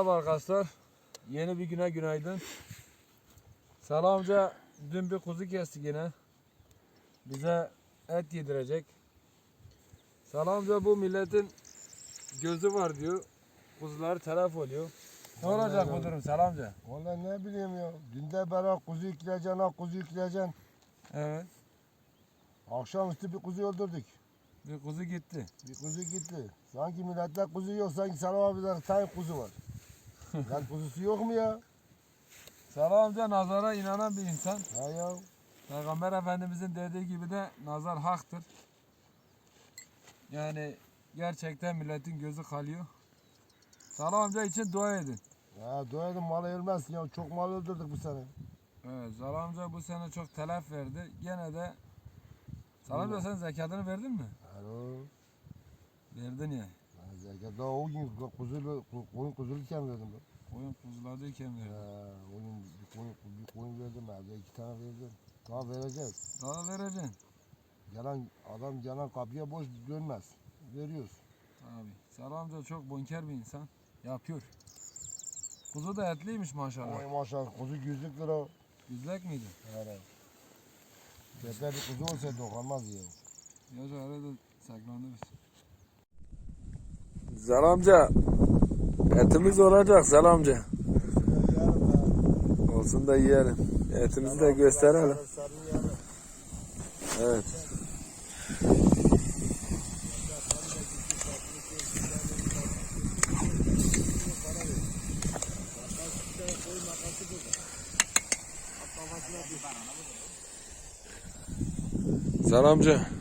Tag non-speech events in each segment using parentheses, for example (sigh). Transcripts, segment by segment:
Merhaba arkadaşlar. Yeni bir güne günaydın. Amca dün bir kuzu kesti yine. Bize et yedirecek. Amca bu milletin gözü var diyor. Kuzuları telef oluyor. Ne olacak bu durum Salih amca? Valla ne bileyim ya. Dünde beri kuzu yükleyeceksin, ha kuzu yükleyeceksin. Evet. Akşamüstü bir kuzu öldürdük. Bir kuzu gitti. Bir kuzu gitti. Sanki millette kuzu yok, sanki Salam abiler tane kuzu var. Lan kuzusu yok mu ya? Salih amca nazara inanan bir insan. Ha ya. Peygamber Efendimizin dediği gibi de nazar haktır. Yani gerçekten milletin gözü kalıyor. Salih amca için dua edin. Ya dua edin mal ölmez ya. Çok mal öldürdük bu sene. Evet, Salih amca bu sene çok telef verdi. Gene de Salih amca sen zekatını verdin mi? Alo. Verdin ya. Ha, Zekat daha o gün kuzulu, koyun kuzulurken verdim ben. Koyun kuzuladıyken verdin. Ha, o gün bir koyun, bir koyun verdim evde iki tane verdim. Daha vereceğiz. Daha vereceksin. Gelen adam gelen kapıya boş dönmez. Veriyoruz. Abi, Salih amca çok bonker bir insan. Yapıyor. Kuzu da etliymiş maşallah. Oy maşallah kuzu yüzlük lira. Yüzlek miydi? Hele. Tepe bir kuzu olsa dokunmaz ya. Yaşa arada saklandı biz. Amca. Etimiz olacak amca. Olsun da yiyelim. Etimizi de gösterelim. Evet. Zal amca.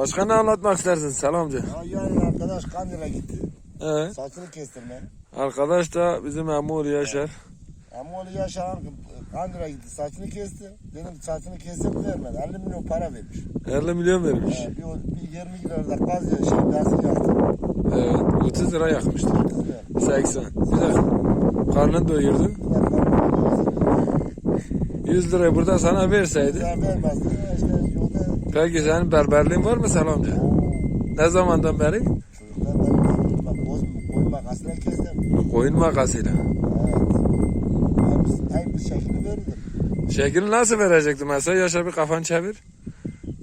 Başka ne anlatmak istersin Zal amca? Ya yarın arkadaş Kandil'e gitti. Evet. Saçını kestirme. Arkadaş da bizim Emur Yaşar. Onu yaşayan Kandil'e gitti. Saçını kesti. Benim saçını kesip vermedi. 50 milyon para vermiş. 50 milyon vermiş. Ee, bir, bir 20 kilo da gaz ya şey benzin yaktı. Evet. 30 lira yakmıştır. 80. Bir dakika. Karnını doyurdu. 100 lirayı burada sana verseydi. Güzel vermezdi. İşte Peki senin berberliğin var mı amca? Ne zamandan beri? çocuklar beni bak boz makasıyla kestim. Koyun makasıyla. Evet. Hep bir şekli verirdim. Şeklini nasıl verecektin mesela? Yaşa bir kafan çevir.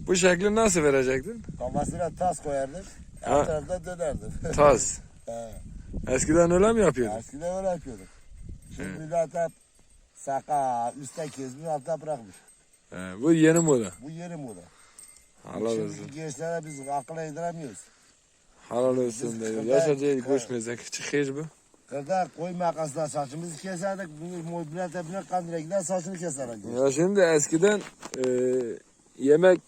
Bu şekli nasıl verecektin? Kafasına tas koyardım. Her tarafta dönerdim. (laughs) Tas. Eskiden öyle mi yapıyordun? Eskiden öyle yapıyorduk. Şimdi millet hep sakal, üstte kesmiş, altta bırakmış. He, bu yeni moda. Bu yeni moda. Halal olsun. Şimdiki gençlere biz akla yediremiyoruz. Halal olsun diyor. Yaşa değil koşmayacak. Çıkış bu. Kırda koy makasla saçımızı keserdik. Bu millet hepine kandile gider saçını keserdik. Ya şimdi eskiden e, yemek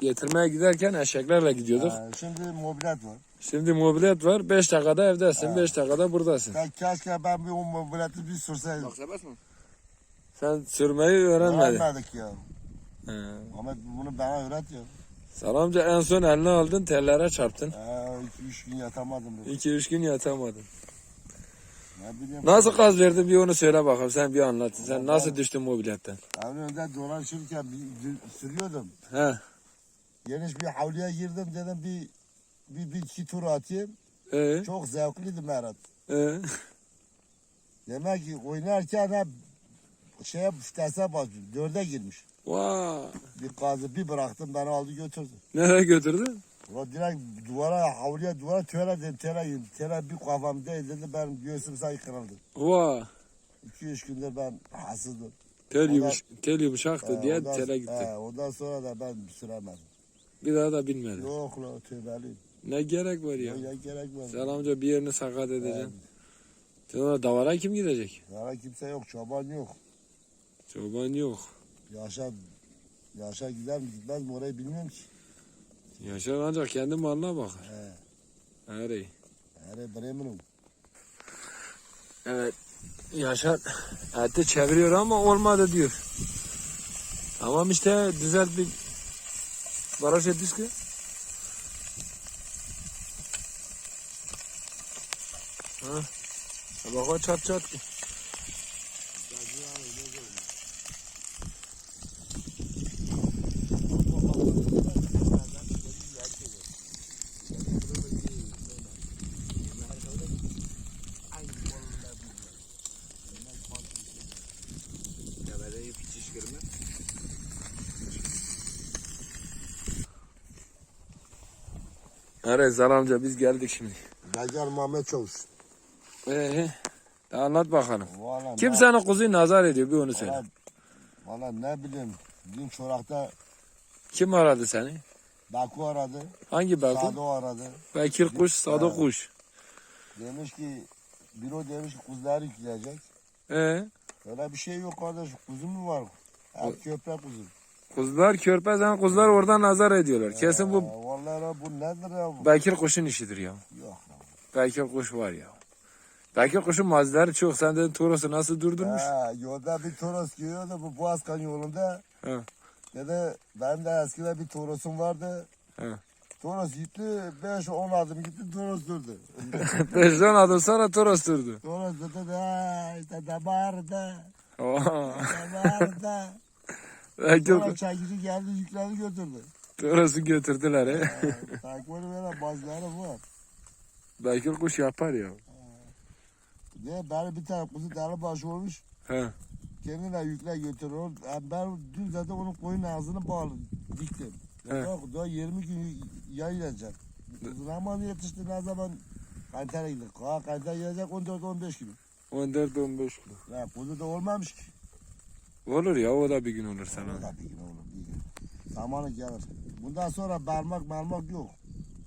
getirmeye giderken eşeklerle gidiyorduk. Ha, şimdi mobilet var. Şimdi mobilet var. 5 dakikada evdesin, 5 dakikada buradasın. Ben keşke ben bir o mobileti bir sürseydim. Sen sürmeyi öğrenmedin. Öğrenmedik ya. He. Ahmet bunu bana öğret ya. Salamca en son eline aldın, tellere çarptın. Ha, iki, üç gün yatamadım. dedi. 2-3 gün yatamadın. Ne bileyim. Nasıl gaz verdin bir onu söyle bakalım. Sen bir anlat. Sen nasıl düştün mobiletten? Ben önce dolaşırken bir sürüyordum. He. Geniş bir havluya girdim dedim bir bir, bir iki tur atayım. Ee, Çok zevkliydi Merat. ee. Demek ki oynarken hep şeye vitese basıyor. Dörde girmiş. Vay. Bir gazı bir bıraktım beni aldı götürdü. Nereye götürdün? O direkt duvara havluya duvara töre dedim töre yedim. Töre bir kafam değil dedi ben göğsüm sanki kırıldı. Vay. İki üç gündür ben hasızdım. Tel, yumuş, tel yumuşaktı Ee, diye ondan- tele gitti. he, ondan sonra da ben süremedim. Bir daha da bilmedin. Yok la tövbeliyim. Ne gerek var ya? Ya gerek var. Selamca bir yerini sakat edeceksin. Sonra davara kim gidecek? Yara kimse yok çoban yok. Çoban yok. Yaşa Yaşar gider mi gitmez mi orayı bilmiyorum ki. Yaşar ancak kendi malına bakar. He. Nereye? Her Bremen'im. Evet. Yaşar eti çeviriyor ama olmadı diyor. Tamam işte düzelt bir baraj et diski. Ha. Bak o çat çat. Evet Zal amca biz geldik şimdi. Becer Muhammed Çavuş. Ee, anlat bakalım. Valla Kim ne- sana kuzuyu nazar ediyor bir onu söyle. Valla, valla ne bileyim. Dün çorakta Kim aradı seni? Baku aradı. Hangi Belkın? Sado aradı. Bekir kuş, Sado Ha. kuş. Demiş ki büro demiş ki kuzuları yükleyecek. Ee, Öyle bir şey yok kardeş. Kuzu mu var? Hep köpek kuzu. kuzular körpe sen kuzular oradan nazar ediyorlar. Kesin bu La bu nedir ya bu? Bekir kuşun işidir ya. Yok. Bekir kuş var ya. Bekir kuşun mazları çok. Sen dedin Toros'u nasıl durdurmuş? Ha, yolda bir toros gidiyordu bu Boğazkan yolunda. Ha. Dedi benim de eskiden bir torosum vardı. Ha. Toros gitti 5-10 adım gitti toros durdu. (laughs) Beşten adım sonra Toros durdu. toros durdu da işte bağırdı. Bekir Sonra çaycı geldi yükleri götürdü. Toros'u götürdüler he. Takip böyle bazıları var. Bekir kuş yapar ya. Diye beni bir tane kuzu deli başı olmuş. He. Kendine yükle götürüyor. Yani ben dün zaten onun koyun ağzını bağlı diktim. Yok daha 20 gün yayılacak. Kuzun aman yetişti ne zaman kantara gidecek. Ha kantara gelecek 14-15 gün. 14-15 kilo. Ya kuzu da olmamış ki. Olur ya o da bir gün olur sana. O da bir gün olur. Zamanı gelir. Bundan sonra parmak parmak yok.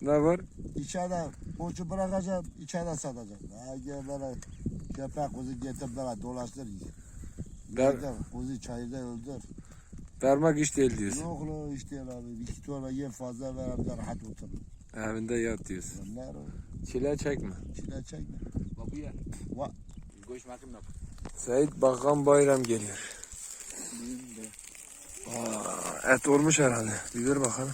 Ne var? İçeride koçu bırakacağım, içeride satacağım. Ha gel böyle köpek kuzu getir böyle dolaştır. Der- Yeter, kuzu çayırda öldür. Vermek iş değil diyorsun. Yok lan işte abi. İki tane yem fazla ver de rahat otur. Evinde yat diyorsun. Ne o? Çile çekme. Çile çekme. Babuya. Va- Goş makım yap. Seyit Bakan Bayram geliyor. Aa, et olmuş herhalde. Bir ver bakalım.